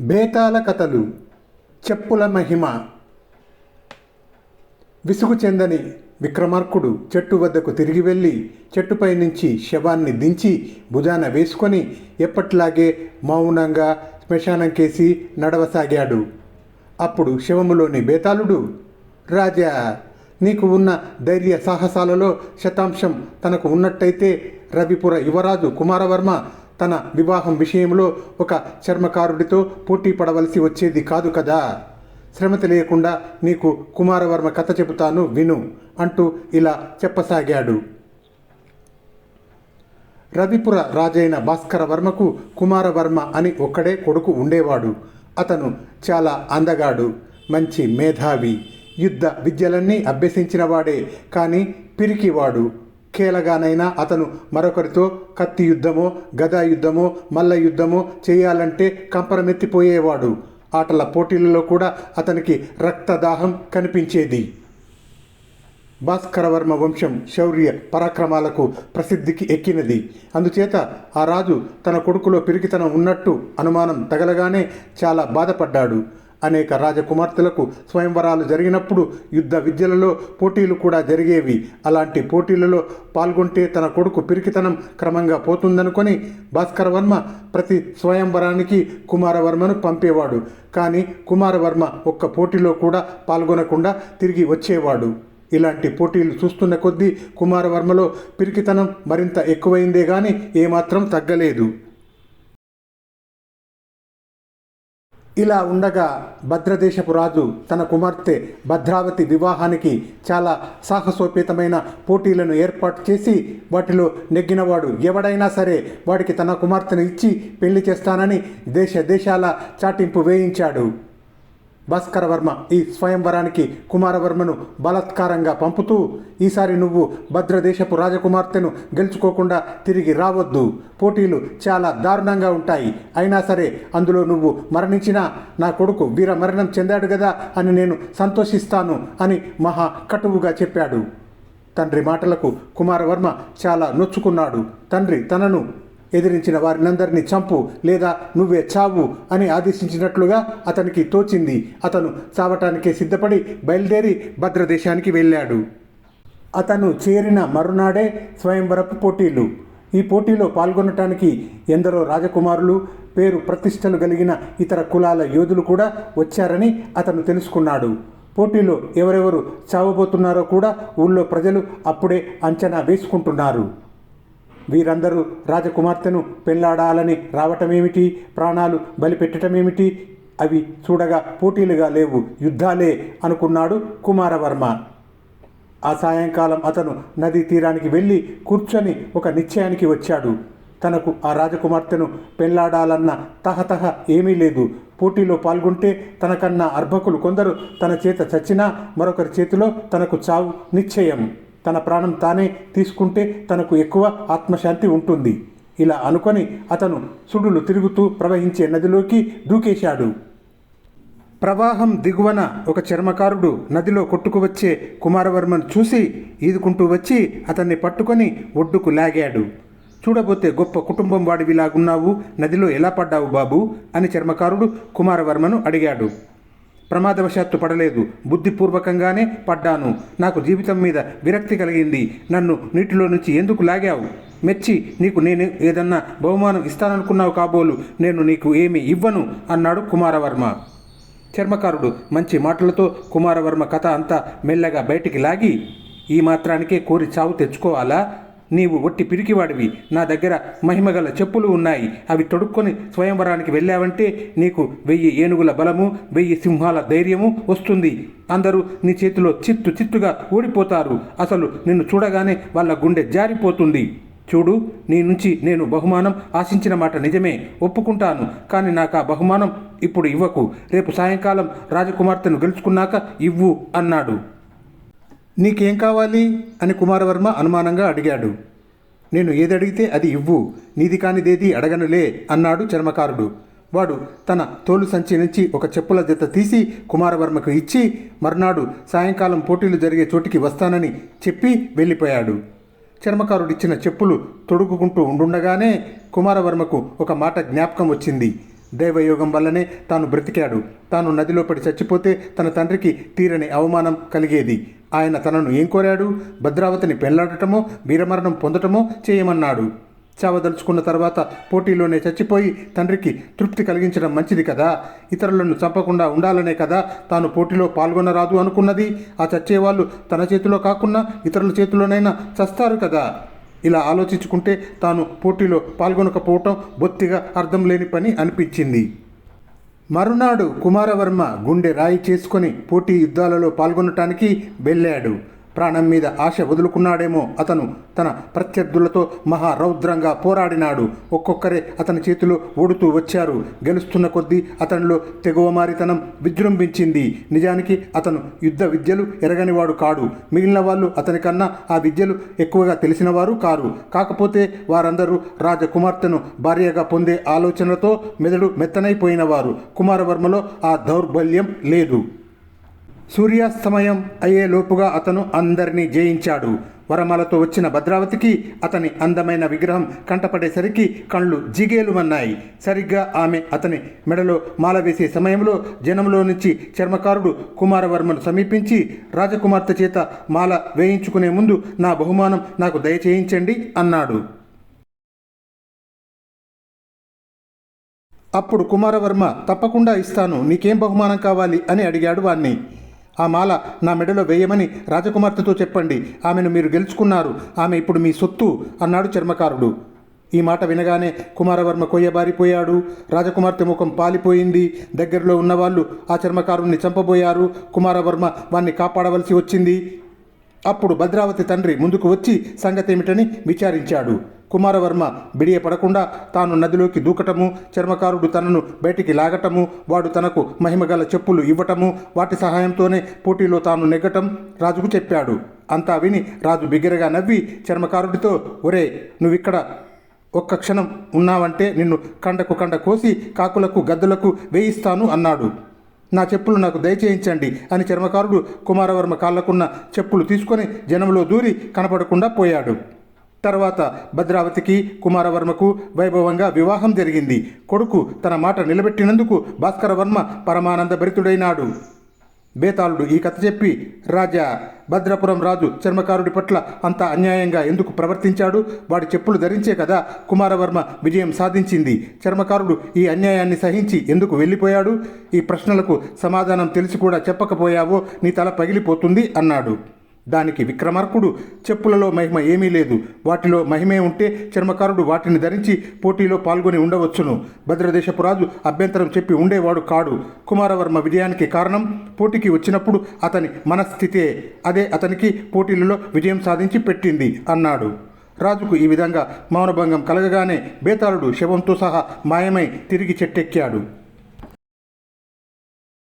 బేతాల కథలు చెప్పుల మహిమ. విసుగు చెందని విక్రమార్కుడు చెట్టు వద్దకు తిరిగి వెళ్ళి చెట్టుపై నుంచి శవాన్ని దించి భుజాన వేసుకొని ఎప్పట్లాగే మౌనంగా శ్మశానం కేసి నడవసాగాడు. అప్పుడు శవములోని బేతాళుడు రాజా నీకు ఉన్న ధైర్య సాహసాలలో శతాంశం తనకు ఉన్నట్టయితే రవిపుర యువరాజు కుమారవర్మ తన వివాహం విషయంలో ఒక చర్మకారుడితో పోటీ పడవలసి వచ్చేది కాదు కదా. శ్రమ తెలియకుండా నీకు కుమారవర్మ కథ చెబుతాను విను అంటూ ఇలా చెప్పసాగాడు. రవిపుర రాజైన భాస్కరవర్మకు కుమారవర్మ అని ఒక్కడే కొడుకు ఉండేవాడు. అతను చాలా అందగాడు మంచి మేధావి యుద్ధ విద్యలన్నీ అభ్యసించినవాడే కానీ పిరికివాడు. కేలగానైనా అతను మరొకరితో కత్తి యుద్ధమో గదా యుద్ధమో మల్ల యుద్ధమో చేయాలంటే కంపరమెత్తిపోయేవాడు. ఆటల పోటీలలో కూడా అతనికి రక్తదాహం కనిపించేది. భాస్కరవర్మ వంశం శౌర్య పరాక్రమాలకు ప్రసిద్ధికి ఎక్కినది. అందుచేత ఆ రాజు తన కొడుకులో పిరికితనం ఉన్నట్టు అనుమానం తగలగానే చాలా బాధపడ్డాడు. అనేక రాజకుమార్తెలకు స్వయంవరాలు జరిగినప్పుడు యుద్ధ విద్యలలో పోటీలు కూడా జరిగేవి. అలాంటి పోటీలలో పాల్గొంటే తన కొడుకు పిరికితనం క్రమంగా పోతుందనుకొని భాస్కరవర్మ ప్రతి స్వయంవరానికి కుమారవర్మను పంపేవాడు. కానీ కుమారవర్మ ఒక్క పోటీలో కూడా పాల్గొనకుండా తిరిగి వచ్చేవాడు. ఇలాంటి పోటీలు చూస్తున్న కొద్దీ కుమారవర్మలో పిరికితనం మరింత ఎక్కువైందే కానీ ఏమాత్రం తగ్గలేదు. ఇలా ఉండగా భద్రదేశపు రాజు తన కుమార్తె భద్రావతి వివాహానికి చాలా సాహసోపేతమైన పోటీలను ఏర్పాటు చేసి వాటిలో నెగ్గినవాడు ఎవడైనా సరే వాడికి తన కుమార్తెను ఇచ్చి పెళ్ళి చేస్తానని దేశ దేశాల చాటింపు వేయించాడు. భాస్కరవర్మ ఈ స్వయంవరానికి కుమారవర్మను బలాత్కారంగా పంపుతూ ఈసారి నువ్వు భద్రదేశపు రాజకుమార్తెను గెలుచుకోకుండా తిరిగి రావద్దు. పోటీలు చాలా దారుణంగా ఉంటాయి. అయినా సరే అందులో నువ్వు మరణించినా నా కొడుకు వీర మరణం చెందాడు కదా అని నేను సంతోషిస్తాను అని మహా కటువుగా చెప్పాడు. తండ్రి మాటలకు కుమారవర్మ చాలా నొచ్చుకున్నాడు. తండ్రి తనను ఎదిరించిన వారినందరినీ చంపు లేదా నువ్వే చావు అని ఆదేశించినట్లుగా అతనికి తోచింది. అతను చావటానికే సిద్ధపడి బయలుదేరి భద్రదేశానికి వెళ్ళాడు. అతను చేరిన మరునాడే స్వయంవరపు పోటీలు. ఈ పోటీలో పాల్గొనటానికి ఎందరో రాజకుమారులు పేరు ప్రతిష్టలు కలిగిన ఇతర కులాల యోధులు కూడా వచ్చారని అతను తెలుసుకున్నాడు. పోటీలో ఎవరెవరు చావబోతున్నారో కూడా ఊళ్ళో ప్రజలు అప్పుడే అంచనా వేసుకుంటున్నారు. వీరందరూ రాజకుమార్తెను పెళ్ళాడాలని రావటమేమిటి? ప్రాణాలు బలిపెట్టటమేమిటి? అవి చూడగా పోటీలుగా లేవు యుద్ధాలే అనుకున్నాడు కుమారవర్మ. ఆ సాయంకాలం అతను నదీ తీరానికి వెళ్ళి కూర్చొని ఒక నిశ్చయానికి వచ్చాడు. తనకు ఆ రాజకుమార్తెను పెళ్ళాడాలన్న తహతహ ఏమీ లేదు. పోటీలో పాల్గొంటే తనకన్నా అర్భకులు కొందరు తన చేత చచ్చినా మరొకరి చేతిలో తనకు చావు నిశ్చయం. తన ప్రాణం తానే తీసుకుంటే తనకు ఎక్కువ ఆత్మశాంతి ఉంటుంది. ఇలా అనుకొని అతను సుడులు తిరుగుతూ ప్రవహించే నదిలోకి దూకేశాడు. ప్రవాహం దిగువన ఒక చర్మకారుడు నదిలో కొట్టుకువచ్చే కుమారవర్మను చూసి ఈదుకుంటూ వచ్చి అతన్ని పట్టుకొని ఒడ్డుకు లాగాడు. చూడబోతే గొప్ప కుటుంబం వాడివిలాగున్నావు నదిలో ఎలా పడ్డావు బాబు? అని చర్మకారుడు కుమారవర్మను అడిగాడు. ప్రమాదవశాత్తు పడలేదు. బుద్ధిపూర్వకంగానే పడ్డాను. నాకు జీవితం మీద విరక్తి కలిగింది. నన్ను నీటిలో నుంచి ఎందుకు లాగావు? మెచ్చి నీకు నేను ఏదన్నా బహుమానం ఇస్తాననుకున్నావు కాబోలు నేను నీకు ఏమి ఇవ్వను అన్నాడు కుమారవర్మ. చర్మకారుడు మంచి మాటలతో కుమారవర్మ కథ అంతా మెల్లగా బయటికి లాగి ఈ మాత్రానికే కోరి చావు తెచ్చుకోవాలా? నీవు ఒట్టి పిరికివాడివి. నా దగ్గర మహిమగల చెప్పులు ఉన్నాయి. అవి తొడుక్కొని స్వయంవరానికి వెళ్ళావంటే నీకు వెయ్యి ఏనుగుల బలము వెయ్యి సింహాల ధైర్యము వస్తుంది. అందరూ నీ చేతిలో చిత్తు చిత్తుగా ఓడిపోతారు అసలు నిన్ను చూడగానే వాళ్ళ గుండె జారిపోతుంది. చూడు నీ నుంచి నేను బహుమానం ఆశించిన మాట నిజమే. ఒప్పుకుంటాను. కానీ నాకు ఆ బహుమానం ఇప్పుడు ఇవ్వకు. రేపు సాయంకాలం రాజకుమార్తెను గెలుచుకున్నాక ఇవ్వు అన్నాడు. నీకేం కావాలి? అని కుమారవర్మ అనుమానంగా అడిగాడు. నేను ఏది అడిగితే అది ఇవ్వు. నీది కానిదేది అడగనులే అన్నాడు చర్మకారుడు. వాడు తన తోలు సంచి నుంచి ఒక చెప్పుల జత తీసి కుమారవర్మకు ఇచ్చి మర్నాడు సాయంకాలం పోటీలు జరిగే చోటికి వస్తానని చెప్పి వెళ్ళిపోయాడు. చర్మకారుడిచ్చిన చెప్పులు తొడుగుకుంటూ ఉండుండగానే కుమారవర్మకు ఒక మాట జ్ఞాపకం వచ్చింది. దైవయోగం వల్లనే తాను బ్రతికాడు. తాను నదిలో పడి చచ్చిపోతే తన తండ్రికి తీరని అవమానం కలిగేది. ఆయన తనను ఏం కోరాడు? భద్రావతిని పెళ్ళాడటమో వీరమరణం పొందటమో చేయమన్నాడు. చావదలుచుకున్న తర్వాత పోటీలోనే చచ్చిపోయి తండ్రికి తృప్తి కలిగించడం మంచిది కదా? ఇతరులను చంపకుండా ఉండాలనే కదా తాను పోటీలో పాల్గొనరాదు అనుకున్నది? ఆ చచ్చేవాళ్ళు తన చేతిలో కాకుండా ఇతరుల చేతిలోనైనా చస్తారు కదా? ఇలా ఆలోచించుకుంటే తాను పోటీలో పాల్గొనకపోవటం బొత్తిగా అర్థం లేని పని అనిపించింది. మరునాడు కుమారవర్మ గుండె రాయి చేసుకుని పోటీ యుద్ధాలలో పాల్గొనటానికి వెళ్ళాడు. ప్రాణం మీద ఆశ వదులుకున్నాడేమో అతను. తన ప్రత్యర్థులతో మహారౌద్రంగా పోరాడినాడు. ఒక్కొక్కరే అతని చేతిలో ఓడుతూ వచ్చారు. గెలుస్తున్న కొద్దీ అతనిలో తెగువమారితనం విజృంభించింది. నిజానికి అతను యుద్ధ విద్యలు ఎరగనివాడు కాడు. మిగిలిన వాళ్ళు అతనికన్నా ఆ విద్యలు ఎక్కువగా తెలిసినవారు కారు. కాకపోతే వారందరూ రాజకుమార్తెను భార్యగా పొందే ఆలోచనలతో మెదడు మెత్తనైపోయినవారు. కుమారవర్మలో ఆ దౌర్బల్యం లేదు. సూర్యాస్తమయం అయ్యే లోపుగా అతను అందరినీ జయించాడు. వరమాలతో వచ్చిన భద్రావతికి అతని అందమైన విగ్రహం కంటపడేసరికి కళ్ళు జిగేలుమన్నాయి. సరిగ్గా ఆమె అతని మెడలో మాల వేసే సమయంలో జనంలో నుంచి చర్మకారుడు కుమారవర్మను సమీపించి రాజకుమార్తె చేత మాల వేయించుకునే ముందు నా బహుమానం నాకు దయచేయించండి అన్నాడు. అప్పుడు కుమారవర్మ తప్పకుండా ఇస్తాను. నీకేం బహుమానం కావాలి? అని అడిగాడు వాణ్ణి. ఆ మాల నా మెడలో వేయమని రాజకుమార్తెతో చెప్పండి. ఆమెను మీరు గెలుచుకున్నారు. ఆమె ఇప్పుడు మీ సొత్తు అన్నాడు చర్మకారుడు. ఈ మాట వినగానే కుమారవర్మ కొయ్యబారిపోయాడు. రాజకుమార్తె ముఖం పాలిపోయింది. దగ్గరలో ఉన్నవాళ్ళు ఆ చర్మకారుణ్ణి చంపబోయారు. కుమారవర్మ వాణ్ణి కాపాడవలసి వచ్చింది. అప్పుడు భద్రావతి తండ్రి ముందుకు వచ్చి సంగతేమిటని విచారించాడు. కుమారవర్మ బిడియపడకుండా తాను నదిలోకి దూకటము చర్మకారుడు తనను బయటికి లాగటము వాడు తనకు మహిమగల చెప్పులు ఇవ్వటము వాటి సహాయంతోనే పోటీలో తాను నెగ్గటం రాజుకు చెప్పాడు. అంతా విని రాజు బిగ్గరగా నవ్వి చర్మకారుడితో ఒరే నువ్విక్కడ ఒక్క క్షణం ఉన్నావంటే నిన్ను కండకు కండ కోసి కాకులకు గద్దలకు వేయిస్తాను అన్నాడు. నా చెప్పులు నాకు దయచేయించండి అని చర్మకారుడు కుమారవర్మ కాళ్ళకున్న చెప్పులు తీసుకొని జనంలో దూరి కనపడకుండా పోయాడు. తర్వాత భద్రావతికి కుమారవర్మకు వైభవంగా వివాహం జరిగింది. కొడుకు తన మాట నిలబెట్టినందుకు భాస్కరవర్మ పరమానంద భరితుడైనాడు. బేతాళుడు ఈ కథ చెప్పి రాజా భద్రపురం రాజు చర్మకారుడి పట్ల అంత అన్యాయంగా ఎందుకు ప్రవర్తించాడు? వాడి చెప్పులు ధరించే కదా కుమారవర్మ విజయం సాధించింది. చర్మకారుడు ఈ అన్యాయాన్ని సహించి ఎందుకు వెళ్ళిపోయాడు? ఈ ప్రశ్నలకు సమాధానం తెలిసి కూడా చెప్పకపోయావో నీ తల పగిలిపోతుంది అన్నాడు. దానికి విక్రమార్కుడు చెప్పులలో మహిమ ఏమీ లేదు. వాటిలో మహిమే ఉంటే చర్మకారుడు వాటిని ధరించి పోటీలో పాల్గొని ఉండవచ్చును. భద్రదేశపురాజు అభ్యంతరం చెప్పి ఉండేవాడు కాడు. కుమారవర్మ విజయానికి కారణం పోటీకి వచ్చినప్పుడు అతని మనస్థితే. అదే అతనికి పోటీలలో విజయం సాధించి పెట్టింది అన్నాడు. రాజుకు ఈ విధంగా మౌనభంగం కలగగానే బేతాళుడు శవంతో సహా మాయమై తిరిగి చెట్టెక్కాడు.